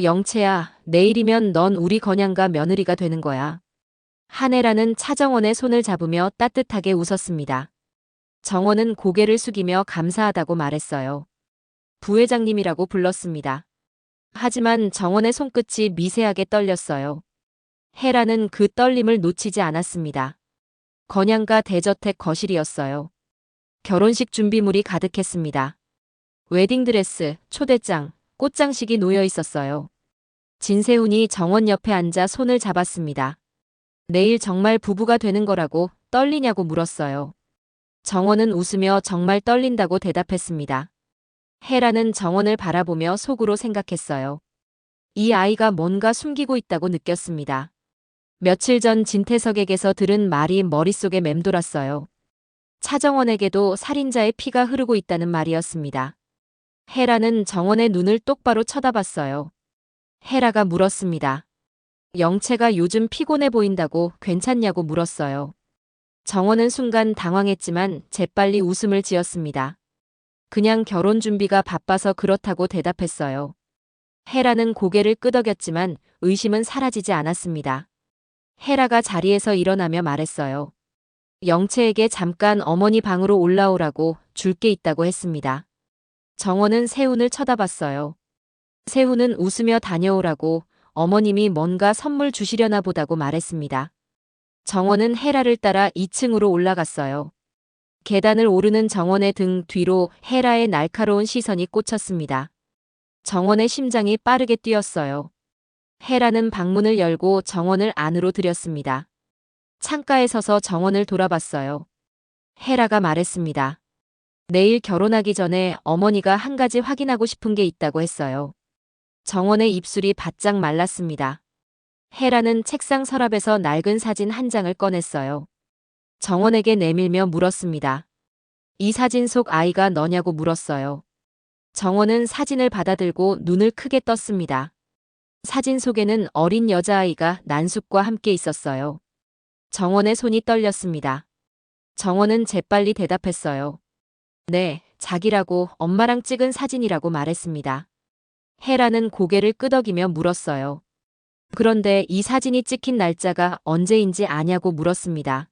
영채야, 내일이면 넌 우리 건양가 며느리가 되는 거야. 한혜라는 차정원의 손을 잡으며 따뜻하게 웃었습니다. 정원은 고개를 숙이며 감사하다고 말했어요. 부회장님이라고 불렀습니다. 하지만 정원의 손끝이 미세하게 떨렸어요. 헤라는 그 떨림을 놓치지 않았습니다. 건양가 대저택 거실이었어요. 결혼식 준비물이 가득했습니다. 웨딩드레스, 초대장, 꽃장식이 놓여 있었어요. 진세훈이 정원 옆에 앉아 손을 잡았습니다. 내일 정말 부부가 되는 거라고 떨리냐고 물었어요. 정원은 웃으며 정말 떨린다고 대답했습니다. 헤라는 정원을 바라보며 속으로 생각했어요. 이 아이가 뭔가 숨기고 있다고 느꼈습니다. 며칠 전 진태석에게서 들은 말이 머릿속에 맴돌았어요. 차정원에게도 살인자의 피가 흐르고 있다는 말이었습니다. 헤라는 정원의 눈을 똑바로 쳐다봤어요. 헤라가 물었습니다. 영채가 요즘 피곤해 보인다고 괜찮냐고 물었어요. 정원은 순간 당황했지만 재빨리 웃음을 지었습니다. 그냥 결혼 준비가 바빠서 그렇다고 대답했어요. 헤라는 고개를 끄덕였지만 의심은 사라지지 않았습니다. 헤라가 자리에서 일어나며 말했어요. 영채에게 잠깐 어머니 방으로 올라오라고 줄 게 있다고 했습니다. 정원은 세훈을 쳐다봤어요. 세훈은 웃으며 다녀오라고 어머님이 뭔가 선물 주시려나 보다고 말했습니다. 정원은 헤라를 따라 2층으로 올라갔어요. 계단을 오르는 정원의 등 뒤로 헤라의 날카로운 시선이 꽂혔습니다. 정원의 심장이 빠르게 뛰었어요. 헤라는 방문을 열고 정원을 안으로 들였습니다. 창가에 서서 정원을 돌아봤어요. 헤라가 말했습니다. 내일 결혼하기 전에 어머니가 한 가지 확인하고 싶은 게 있다고 했어요. 정원의 입술이 바짝 말랐습니다. 헤라는 책상 서랍에서 낡은 사진 한 장을 꺼냈어요. 정원에게 내밀며 물었습니다. 이 사진 속 아이가 너냐고 물었어요. 정원은 사진을 받아들고 눈을 크게 떴습니다. 사진 속에는 어린 여자아이가 난숙과 함께 있었어요. 정원의 손이 떨렸습니다. 정원은 재빨리 대답했어요. 네, 자기라고 엄마랑 찍은 사진이라고 말했습니다. 헤라는 고개를 끄덕이며 물었어요. 그런데 이 사진이 찍힌 날짜가 언제인지 아냐고 물었습니다.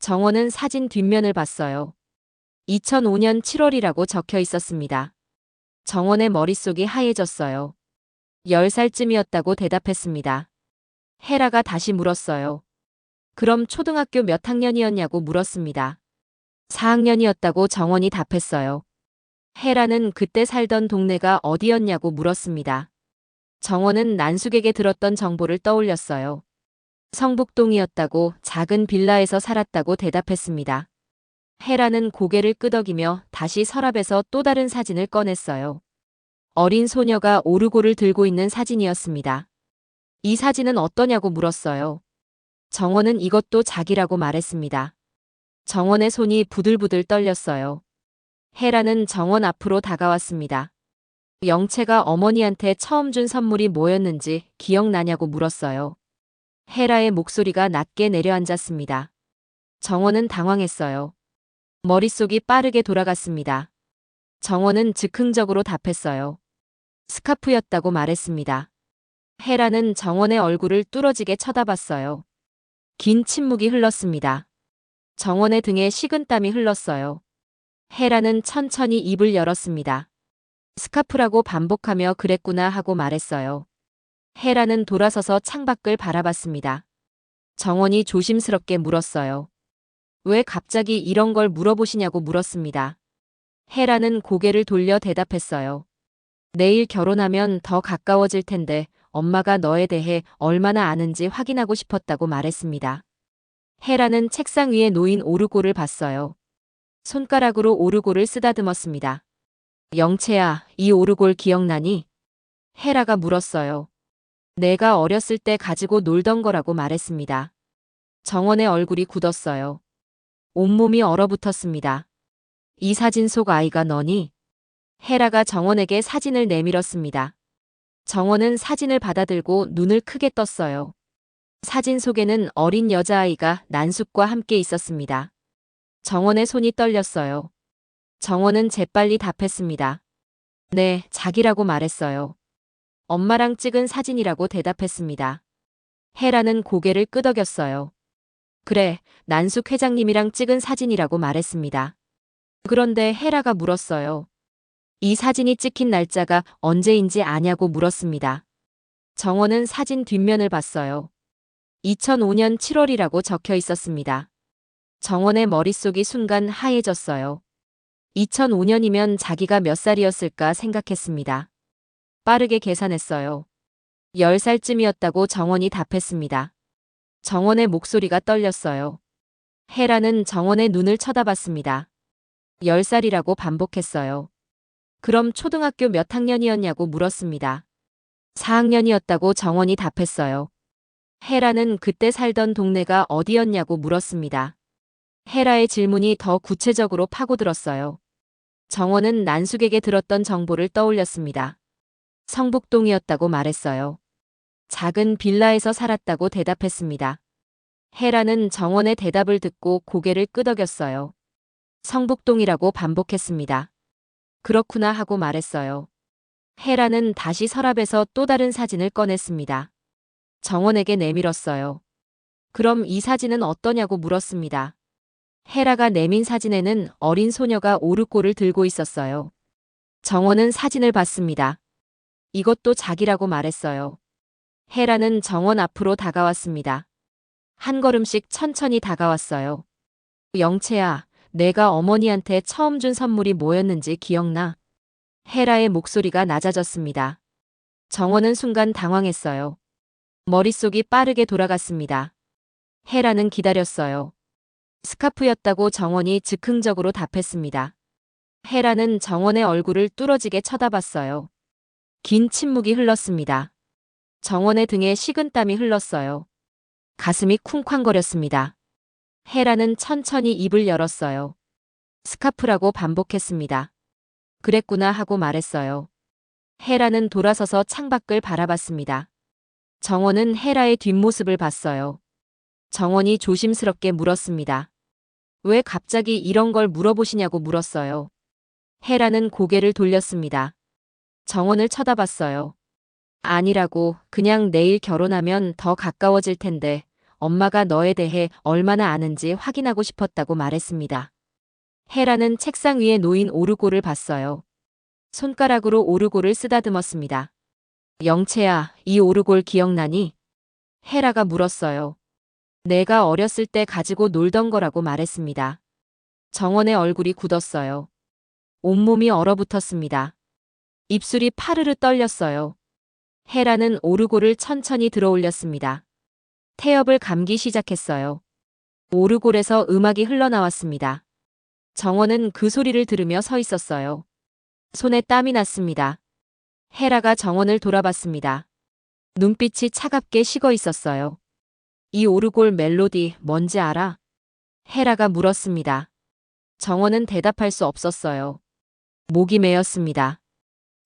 정원은 사진 뒷면을 봤어요. 2005년 7월이라고 적혀 있었습니다. 정원의 머릿속이 하얘졌어요. 10살쯤이었다고 대답했습니다. 헤라가 다시 물었어요. 그럼 초등학교 몇 학년이었냐고 물었습니다. 4학년이었다고 정원이 답했어요. 헤라는 그때 살던 동네가 어디였냐고 물었습니다. 정원은 난숙에게 들었던 정보를 떠올렸어요. 성북동이었다고 작은 빌라에서 살았다고 대답했습니다. 헤라는 고개를 끄덕이며 다시 서랍에서 또 다른 사진을 꺼냈어요. 어린 소녀가 오르골을 들고 있는 사진이었습니다. 이 사진은 어떠냐고 물었어요. 정원은 이것도 자기라고 말했습니다. 정원의 손이 부들부들 떨렸어요. 헤라는 정원 앞으로 다가왔습니다. 영채가 어머니한테 처음 준 선물이 뭐였는지 기억나냐고 물었어요. 헤라의 목소리가 낮게 내려앉았습니다. 정원은 당황했어요. 머릿속이 빠르게 돌아갔습니다. 정원은 즉흥적으로 답했어요. 스카프였다고 말했습니다. 헤라는 정원의 얼굴을 뚫어지게 쳐다봤어요. 긴 침묵이 흘렀습니다. 정원의 등에 식은땀이 흘렀어요. 헤라는 천천히 입을 열었습니다. 스카프라고 반복하며 그랬구나 하고 말했어요. 헤라는 돌아서서 창밖을 바라봤습니다. 정원이 조심스럽게 물었어요. 왜 갑자기 이런 걸 물어보시냐고 물었습니다. 헤라는 고개를 돌려 대답했어요. 내일 결혼하면 더 가까워질 텐데 엄마가 너에 대해 얼마나 아는지 확인하고 싶었다고 말했습니다. 헤라는 책상 위에 놓인 오르골을 봤어요. 손가락으로 오르골을 쓰다듬었습니다. 영채야, 이 오르골 기억나니? 헤라가 물었어요. 내가 어렸을 때 가지고 놀던 거라고 말했습니다. 정원의 얼굴이 굳었어요. 온몸이 얼어붙었습니다. 이 사진 속 아이가 너니? 헤라가 정원에게 사진을 내밀었습니다. 정원은 사진을 받아들고 눈을 크게 떴어요. 사진 속에는 어린 여자아이가 난숙과 함께 있었습니다. 정원의 손이 떨렸어요. 정원은 재빨리 답했습니다. 네, 자기라고 말했어요. 엄마랑 찍은 사진이라고 대답했습니다. 헤라는 고개를 끄덕였어요. 그래, 난숙 회장님이랑 찍은 사진이라고 말했습니다. 그런데 헤라가 물었어요. 이 사진이 찍힌 날짜가 언제인지 아냐고 물었습니다. 정원은 사진 뒷면을 봤어요. 2005년 7월이라고 적혀 있었습니다. 정원의 머릿속이 순간 하얘졌어요. 2005년이면 자기가 몇 살이었을까 생각했습니다. 빠르게 계산했어요. 10살쯤이었다고 정원이 답했습니다. 정원의 목소리가 떨렸어요. 헤라는 정원의 눈을 쳐다봤습니다. 10살이라고 반복했어요. 그럼 초등학교 몇 학년이었냐고 물었습니다. 4학년이었다고 정원이 답했어요. 헤라는 그때 살던 동네가 어디였냐고 물었습니다. 헤라의 질문이 더 구체적으로 파고들었어요. 정원은 난숙에게 들었던 정보를 떠올렸습니다. 성북동이었다고 말했어요. 작은 빌라에서 살았다고 대답했습니다. 헤라는 정원의 대답을 듣고 고개를 끄덕였어요. 성북동이라고 반복했습니다. 그렇구나 하고 말했어요. 헤라는 다시 서랍에서 또 다른 사진을 꺼냈습니다. 정원에게 내밀었어요. 그럼 이 사진은 어떠냐고 물었습니다. 헤라가 내민 사진에는 어린 소녀가 오르골을 들고 있었어요. 정원은 사진을 봤습니다. 이것도 자기라고 말했어요. 헤라는 정원 앞으로 다가왔습니다. 한 걸음씩 천천히 다가왔어요. 영채야, 내가 어머니한테 처음 준 선물이 뭐였는지 기억나? 헤라의 목소리가 낮아졌습니다. 정원은 순간 당황했어요. 머릿속이 빠르게 돌아갔습니다. 헤라는 기다렸어요. 스카프였다고 정원이 즉흥적으로 답했습니다. 헤라는 정원의 얼굴을 뚫어지게 쳐다봤어요. 긴 침묵이 흘렀습니다. 정원의 등에 식은땀이 흘렀어요. 가슴이 쿵쾅거렸습니다. 헤라는 천천히 입을 열었어요. 스카프라고 반복했습니다. 그랬구나 하고 말했어요. 헤라는 돌아서서 창밖을 바라봤습니다. 정원은 헤라의 뒷모습을 봤어요. 정원이 조심스럽게 물었습니다. 왜 갑자기 이런 걸 물어보시냐고 물었어요. 헤라는 고개를 돌렸습니다. 정원을 쳐다봤어요. 아니라고 그냥 내일 결혼하면 더 가까워질 텐데 엄마가 너에 대해 얼마나 아는지 확인하고 싶었다고 말했습니다. 헤라는 책상 위에 놓인 오르골을 봤어요. 손가락으로 오르골을 쓰다듬었습니다. 영채야, 이 오르골 기억나니? 헤라가 물었어요. 내가 어렸을 때 가지고 놀던 거라고 말했습니다. 정원의 얼굴이 굳었어요. 온몸이 얼어붙었습니다. 입술이 파르르 떨렸어요. 헤라는 오르골을 천천히 들어 올렸습니다. 태엽을 감기 시작했어요. 오르골에서 음악이 흘러나왔습니다. 정원은 그 소리를 들으며 서 있었어요. 손에 땀이 났습니다. 헤라가 정원을 돌아봤습니다. 눈빛이 차갑게 식어 있었어요. 이 오르골 멜로디 뭔지 알아? 헤라가 물었습니다. 정원은 대답할 수 없었어요. 목이 메었습니다.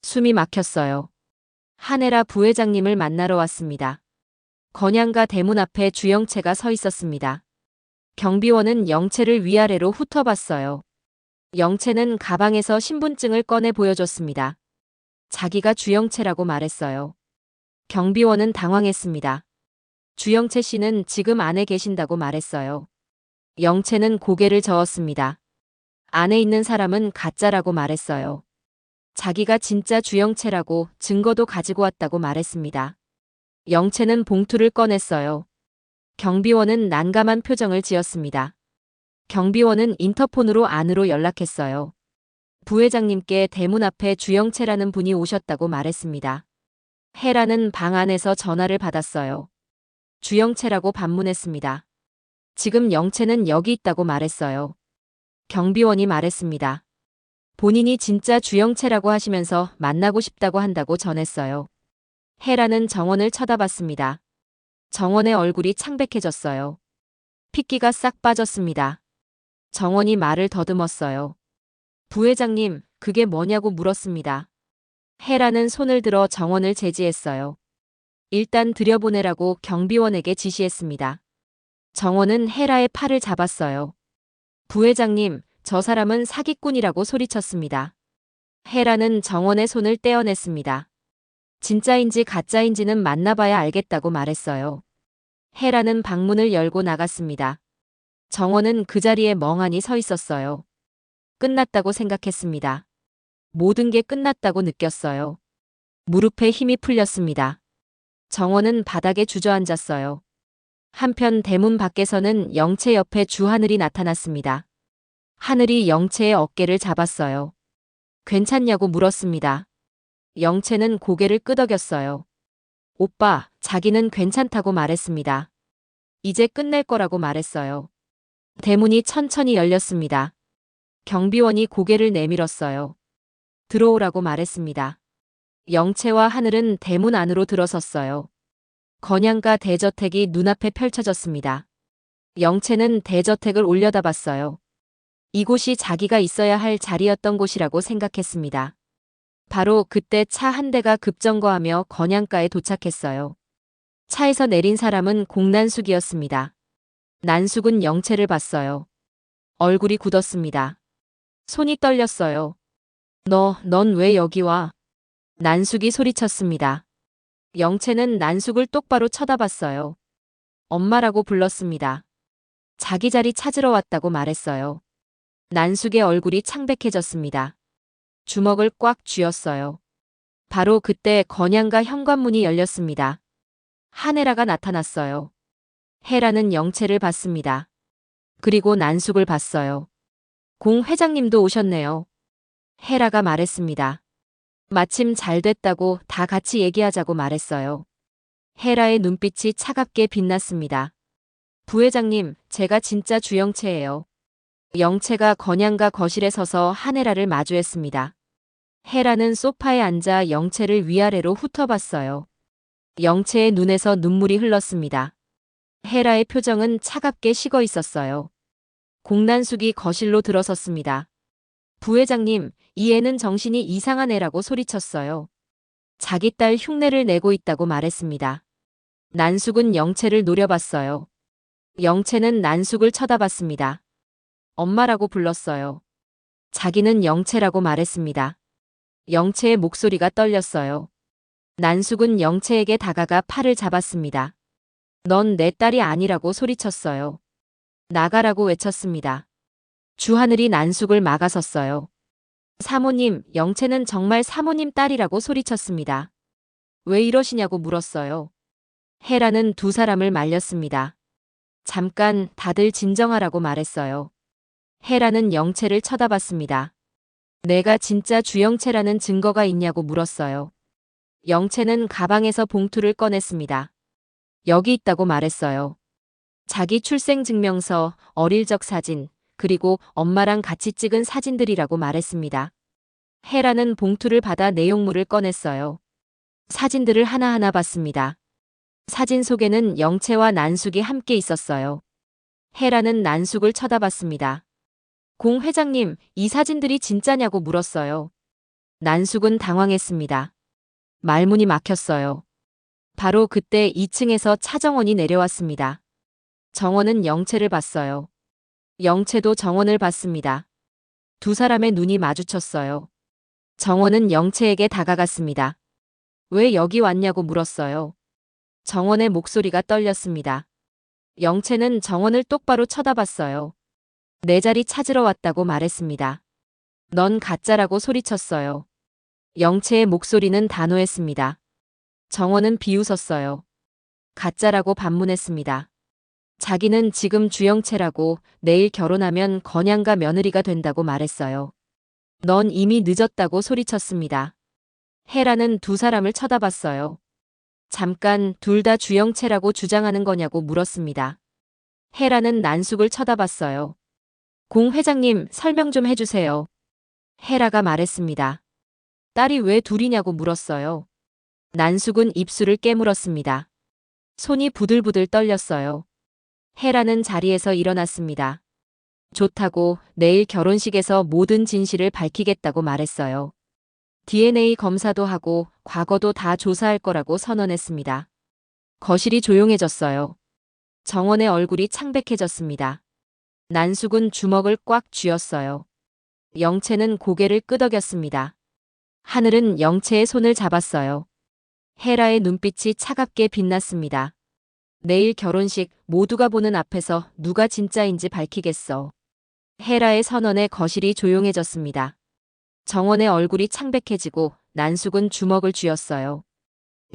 숨이 막혔어요. 한혜라 부회장님을 만나러 왔습니다. 건양가 대문 앞에 주영채가 서 있었습니다. 경비원은 영채를 위아래로 훑어봤어요. 영채는 가방에서 신분증을 꺼내 보여줬습니다. 자기가 주영채라고 말했어요. 경비원은 당황했습니다. 주영채 씨는 지금 안에 계신다고 말했어요. 영채는 고개를 저었습니다. 안에 있는 사람은 가짜라고 말했어요. 자기가 진짜 주영채라고 증거도 가지고 왔다고 말했습니다. 영채는 봉투를 꺼냈어요. 경비원은 난감한 표정을 지었습니다. 경비원은 인터폰으로 안으로 연락했어요. 부회장님께 대문 앞에 주영채라는 분이 오셨다고 말했습니다. 헤라는 방 안에서 전화를 받았어요. 주영채라고 반문했습니다. 지금 영채는 여기 있다고 말했어요. 경비원이 말했습니다. 본인이 진짜 주영채라고 하시면서 만나고 싶다고 한다고 전했어요. 헤라는 정원을 쳐다봤습니다. 정원의 얼굴이 창백해졌어요. 핏기가 싹 빠졌습니다. 정원이 말을 더듬었어요. 부회장님, 그게 뭐냐고 물었습니다. 헤라는 손을 들어 정원을 제지했어요. 일단 들여보내라고 경비원에게 지시했습니다. 정원은 헤라의 팔을 잡았어요. 부회장님, 저 사람은 사기꾼이라고 소리쳤습니다. 헤라는 정원의 손을 떼어냈습니다. 진짜인지 가짜인지는 만나봐야 알겠다고 말했어요. 헤라는 방문을 열고 나갔습니다. 정원은 그 자리에 멍하니 서 있었어요. 끝났다고 생각했습니다. 모든 게 끝났다고 느꼈어요. 무릎에 힘이 풀렸습니다. 정원은 바닥에 주저앉았어요. 한편 대문 밖에서는 영채 옆에 주하늘이 나타났습니다. 하늘이 영채의 어깨를 잡았어요. 괜찮냐고 물었습니다. 영채는 고개를 끄덕였어요. 오빠, 자기는 괜찮다고 말했습니다. 이제 끝낼 거라고 말했어요. 대문이 천천히 열렸습니다. 경비원이 고개를 내밀었어요. 들어오라고 말했습니다. 영채와 하늘은 대문 안으로 들어섰어요. 건양가 대저택이 눈앞에 펼쳐졌습니다. 영채는 대저택을 올려다봤어요. 이곳이 자기가 있어야 할 자리였던 곳이라고 생각했습니다. 바로 그때 차 한 대가 급정거하며 건양가에 도착했어요. 차에서 내린 사람은 공난숙이었습니다. 난숙은 영채를 봤어요. 얼굴이 굳었습니다. 손이 떨렸어요. 너, 넌 왜 여기 와? 난숙이 소리쳤습니다. 영채는 난숙을 똑바로 쳐다봤어요. 엄마라고 불렀습니다. 자기 자리 찾으러 왔다고 말했어요. 난숙의 얼굴이 창백해졌습니다. 주먹을 꽉 쥐었어요. 바로 그때 건양가 현관문이 열렸습니다. 한혜라가 나타났어요. 헤라는 영채를 봤습니다. 그리고 난숙을 봤어요. 공 회장님도 오셨네요. 헤라가 말했습니다. 마침 잘 됐다고 다 같이 얘기하자고 말했어요. 헤라의 눈빛이 차갑게 빛났습니다. 부회장님, 제가 진짜 주영채예요. 영채가 건양가 거실에 서서 한혜라를 마주했습니다. 헤라는 소파에 앉아 영채를 위아래로 훑어봤어요. 영채의 눈에서 눈물이 흘렀습니다. 헤라의 표정은 차갑게 식어 있었어요. 공난숙이 거실로 들어섰습니다. 부회장님, 이 애는 정신이 이상한 애라고 소리쳤어요. 자기 딸 흉내를 내고 있다고 말했습니다. 난숙은 영채를 노려봤어요. 영채는 난숙을 쳐다봤습니다. 엄마라고 불렀어요. 자기는 영채라고 말했습니다. 영채의 목소리가 떨렸어요. 난숙은 영채에게 다가가 팔을 잡았습니다. 넌 내 딸이 아니라고 소리쳤어요. 나가라고 외쳤습니다. 주하늘이 난숙을 막아섰어요. 사모님, 영채는 정말 사모님 딸이라고 소리쳤습니다. 왜 이러시냐고 물었어요. 헤라는 두 사람을 말렸습니다. 잠깐 다들 진정하라고 말했어요. 헤라는 영채를 쳐다봤습니다. 내가 진짜 주영채라는 증거가 있냐고 물었어요. 영채는 가방에서 봉투를 꺼냈습니다. 여기 있다고 말했어요. 자기 출생증명서, 어릴 적 사진, 그리고 엄마랑 같이 찍은 사진들이라고 말했습니다. 헤라는 봉투를 받아 내용물을 꺼냈어요. 사진들을 하나하나 봤습니다. 사진 속에는 영채와 난숙이 함께 있었어요. 헤라는 난숙을 쳐다봤습니다. 공 회장님, 이 사진들이 진짜냐고 물었어요. 난숙은 당황했습니다. 말문이 막혔어요. 바로 그때 2층에서 차정원이 내려왔습니다. 정원은 영채를 봤어요. 영채도 정원을 봤습니다. 두 사람의 눈이 마주쳤어요. 정원은 영채에게 다가갔습니다. 왜 여기 왔냐고 물었어요. 정원의 목소리가 떨렸습니다. 영채는 정원을 똑바로 쳐다봤어요. 내 자리 찾으러 왔다고 말했습니다. 넌 가짜라고 소리쳤어요. 영채의 목소리는 단호했습니다. 정원은 비웃었어요. 가짜라고 반문했습니다. 자기는 지금 주영채라고 내일 결혼하면 건양가 며느리가 된다고 말했어요. 넌 이미 늦었다고 소리쳤습니다. 헤라는 두 사람을 쳐다봤어요. 잠깐 둘 다 주영채라고 주장하는 거냐고 물었습니다. 헤라는 난숙을 쳐다봤어요. 공 회장님 설명 좀 해주세요. 헤라가 말했습니다. 딸이 왜 둘이냐고 물었어요. 난숙은 입술을 깨물었습니다. 손이 부들부들 떨렸어요. 헤라는 자리에서 일어났습니다. 좋다고 내일 결혼식에서 모든 진실을 밝히겠다고 말했어요. DNA 검사도 하고 과거도 다 조사할 거라고 선언했습니다. 거실이 조용해졌어요. 정원의 얼굴이 창백해졌습니다. 난숙은 주먹을 꽉 쥐었어요. 영채는 고개를 끄덕였습니다. 하늘은 영채의 손을 잡았어요. 헤라의 눈빛이 차갑게 빛났습니다. 내일 결혼식 모두가 보는 앞에서 누가 진짜인지 밝히겠어. 헤라의 선언에 거실이 조용해졌습니다. 정원의 얼굴이 창백해지고 난숙은 주먹을 쥐었어요.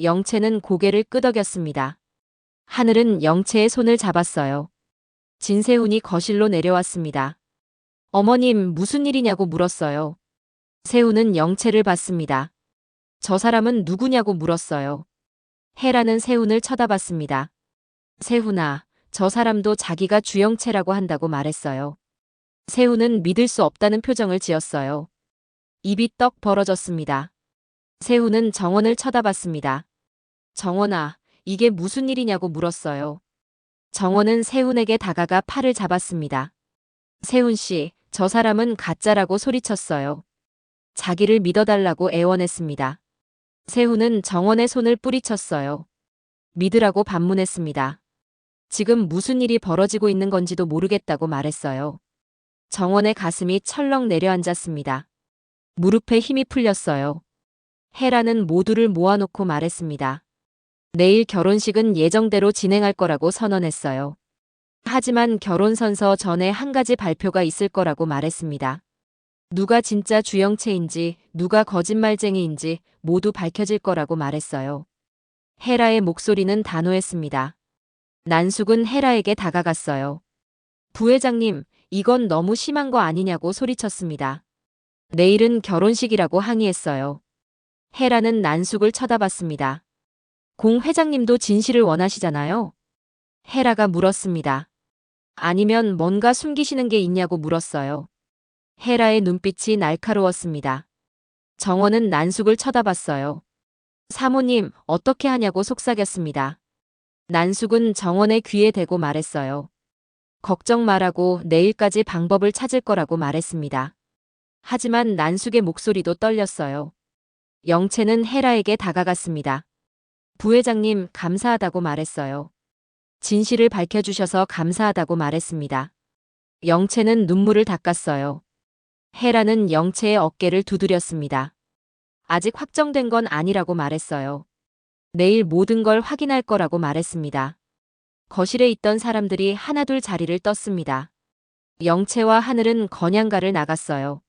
영채는 고개를 끄덕였습니다. 하늘은 영채의 손을 잡았어요. 진세훈이 거실로 내려왔습니다. 어머님 무슨 일이냐고 물었어요. 세훈은 영채를 봤습니다. 저 사람은 누구냐고 물었어요. 헤라는 세훈을 쳐다봤습니다. 세훈아, 저 사람도 자기가 주영채라고 한다고 말했어요. 세훈은 믿을 수 없다는 표정을 지었어요. 입이 떡 벌어졌습니다. 세훈은 정원을 쳐다봤습니다. 정원아, 이게 무슨 일이냐고 물었어요. 정원은 세훈에게 다가가 팔을 잡았습니다. 세훈 씨, 저 사람은 가짜라고 소리쳤어요. 자기를 믿어달라고 애원했습니다. 세훈은 정원의 손을 뿌리쳤어요. 믿으라고 반문했습니다. 지금 무슨 일이 벌어지고 있는 건지도 모르겠다고 말했어요. 정원의 가슴이 철렁 내려앉았습니다. 무릎에 힘이 풀렸어요. 헤라는 모두를 모아놓고 말했습니다. 내일 결혼식은 예정대로 진행할 거라고 선언했어요. 하지만 결혼선서 전에 한 가지 발표가 있을 거라고 말했습니다. 누가 진짜 주영채인지 누가 거짓말쟁이인지 모두 밝혀질 거라고 말했어요. 헤라의 목소리는 단호했습니다. 난숙은 헤라에게 다가갔어요. 부회장님, 이건 너무 심한 거 아니냐고 소리쳤습니다. 내일은 결혼식이라고 항의했어요. 헤라는 난숙을 쳐다봤습니다. 공 회장님도 진실을 원하시잖아요? 헤라가 물었습니다. 아니면 뭔가 숨기시는 게 있냐고 물었어요. 헤라의 눈빛이 날카로웠습니다. 정원은 난숙을 쳐다봤어요. 사모님, 어떻게 하냐고 속삭였습니다. 난숙은 정원의 귀에 대고 말했어요. 걱정 말라고 내일까지 방법을 찾을 거라고 말했습니다. 하지만 난숙의 목소리도 떨렸어요. 영채는 헤라에게 다가갔습니다. 부회장님, 감사하다고 말했어요. 진실을 밝혀주셔서 감사하다고 말했습니다. 영채는 눈물을 닦았어요. 헤라는 영채의 어깨를 두드렸습니다. 아직 확정된 건 아니라고 말했어요. 내일 모든 걸 확인할 거라고 말했습니다. 거실에 있던 사람들이 하나둘 자리를 떴습니다. 영채와 하늘은 건양가를 나갔어요.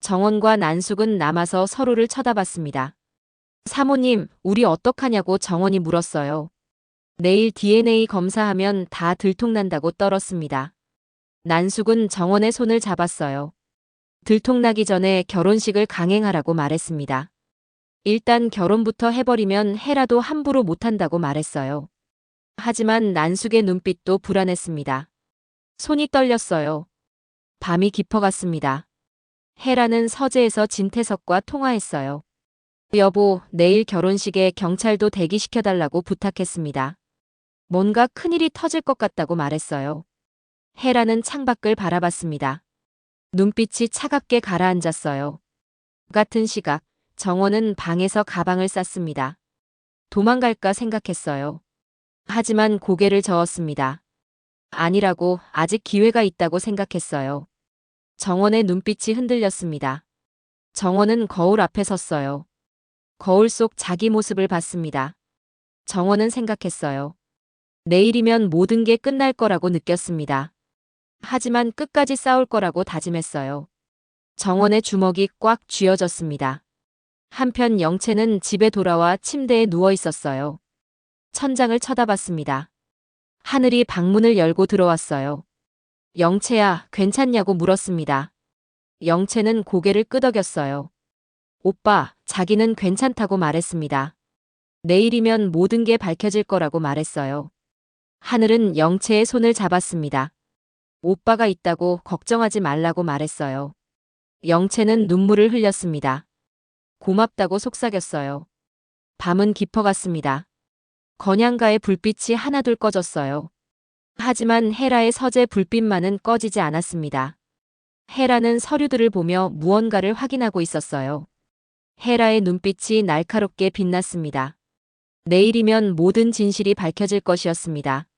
정원과 난숙은 남아서 서로를 쳐다봤습니다. 사모님, 우리 어떡하냐고 정원이 물었어요. 내일 DNA 검사하면 다 들통난다고 떨었습니다. 난숙은 정원의 손을 잡았어요. 들통나기 전에 결혼식을 강행하라고 말했습니다. 일단 결혼부터 해버리면 해라도 함부로 못한다고 말했어요. 하지만 난숙의 눈빛도 불안했습니다. 손이 떨렸어요. 밤이 깊어갔습니다. 헤라는 서재에서 진태석과 통화했어요. 여보, 내일 결혼식에 경찰도 대기시켜달라고 부탁했습니다. 뭔가 큰일이 터질 것 같다고 말했어요. 헤라는 창밖을 바라봤습니다. 눈빛이 차갑게 가라앉았어요. 같은 시각, 정원은 방에서 가방을 쌌습니다. 도망갈까 생각했어요. 하지만 고개를 저었습니다. 아니라고 아직 기회가 있다고 생각했어요. 정원의 눈빛이 흔들렸습니다. 정원은 거울 앞에 섰어요. 거울 속 자기 모습을 봤습니다. 정원은 생각했어요. 내일이면 모든 게 끝날 거라고 느꼈습니다. 하지만 끝까지 싸울 거라고 다짐했어요. 정원의 주먹이 꽉 쥐어졌습니다. 한편 영채는 집에 돌아와 침대에 누워 있었어요. 천장을 쳐다봤습니다. 하늘이 방문을 열고 들어왔어요. 영채야, 괜찮냐고 물었습니다. 영채는 고개를 끄덕였어요. 오빠, 자기는 괜찮다고 말했습니다. 내일이면 모든 게 밝혀질 거라고 말했어요. 하늘은 영채의 손을 잡았습니다. 오빠가 있다고 걱정하지 말라고 말했어요. 영채는 눈물을 흘렸습니다. 고맙다고 속삭였어요. 밤은 깊어갔습니다. 건양가의 불빛이 하나둘 꺼졌어요. 하지만 헤라의 서재 불빛만은 꺼지지 않았습니다. 헤라는 서류들을 보며 무언가를 확인하고 있었어요. 헤라의 눈빛이 날카롭게 빛났습니다. 내일이면 모든 진실이 밝혀질 것이었습니다.